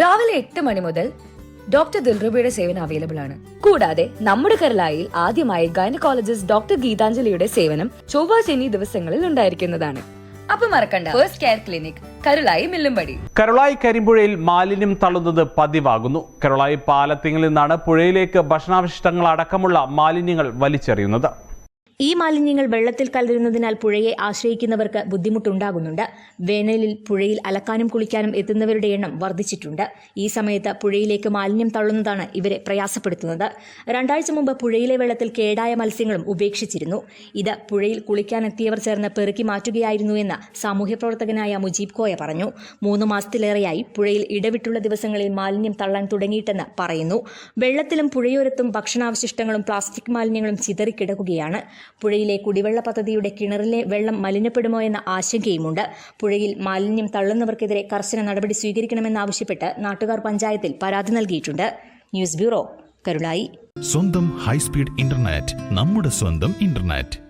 രാവിലെ എട്ട് മണി മുതൽ ഡോക്ടർ ദിൽറുബയുടെ സേവനം അവൈലബിൾ ആണ്. കൂടാതെ നമ്മുടെ കേരളയിൽ ആദ്യമായി ഗൈനക്കോളജിസ്റ്റ് ഡോക്ടർ ഗീതാഞ്ജലിയുടെ സേവനം ചൊവ്വ ശനി ദിവസങ്ങളിൽ ഉണ്ടായിരിക്കുന്നതാണ്. മറക്കണ്ട. കെയർ കരുളായി മില്ലുംപടി. കരുളായി കരിമ്പുഴയിൽ മാലിന്യം തള്ളുന്നത് പതിവാകുന്നു. കരുളായി പാലത്തിങ്ങിൽ നിന്നാണ് പുഴയിലേക്ക് ഭക്ഷണാവശിഷ്ടങ്ങൾ അടക്കമുള്ള മാലിന്യങ്ങൾ വലിച്ചെറിയുന്നത്. ഈ മാലിന്യങ്ങൾ വെള്ളത്തിൽ കലരുന്നതിനാൽ പുഴയെ ആശ്രയിക്കുന്നവർക്ക് ബുദ്ധിമുട്ടുണ്ടാകുന്നുണ്ട്. വേനലിൽ പുഴയിൽ അലക്കാനും കുളിക്കാനും എത്തുന്നവരുടെ എണ്ണം വർദ്ധിച്ചിട്ടുണ്ട്. ഈ സമയത്ത് പുഴയിലേക്ക് മാലിന്യം തള്ളുന്നതാണ് ഇവരെ പ്രയാസപ്പെടുത്തുന്നത്. രണ്ടാഴ്ച മുമ്പ് പുഴയിലെ വെള്ളത്തിൽ കേടായ മത്സ്യങ്ങളും ഉപേക്ഷിച്ചിരുന്നു. ഇത് പുഴയിൽ കുളിക്കാനെത്തിയവർ ചേർന്ന് പെറുക്കി മാറ്റുകയായിരുന്നു എന്ന് സാമൂഹ്യ പ്രവർത്തകനായ മുജീബ് കോയ പറഞ്ഞു. മൂന്ന് മാസത്തിലേറെയായി പുഴയിൽ ഇടവിട്ടുള്ള ദിവസങ്ങളിൽ മാലിന്യം തള്ളാൻ തുടങ്ങിയിട്ടെന്ന് പറയുന്നു. വെള്ളത്തിലും പുഴയോരത്തും ഭക്ഷണാവശിഷ്ടങ്ങളും പ്ലാസ്റ്റിക് മാലിന്യങ്ങളും ചിതറിക്കിടക്കുകയാണ്. പുഴയിലെ കുടിവെള്ള പദ്ധതിയുടെ കിണറിലെ വെള്ളം മലിനപ്പെടുമോ എന്ന ആശങ്കയുമുണ്ട്. പുഴയിൽ മാലിന്യം തള്ളുന്നവർക്കെതിരെ കർശന നടപടി സ്വീകരിക്കണമെന്നാവശ്യപ്പെട്ട് നാട്ടുകാർ പഞ്ചായത്തിൽ പരാതി നൽകിയിട്ടുണ്ട്. News bureau Karulai. സ്വന്തം ഹൈസ്പീഡ് ഇന്റർനെറ്റ് നമ്മുടെ സ്വന്തം ഇന്റർനെറ്റ്.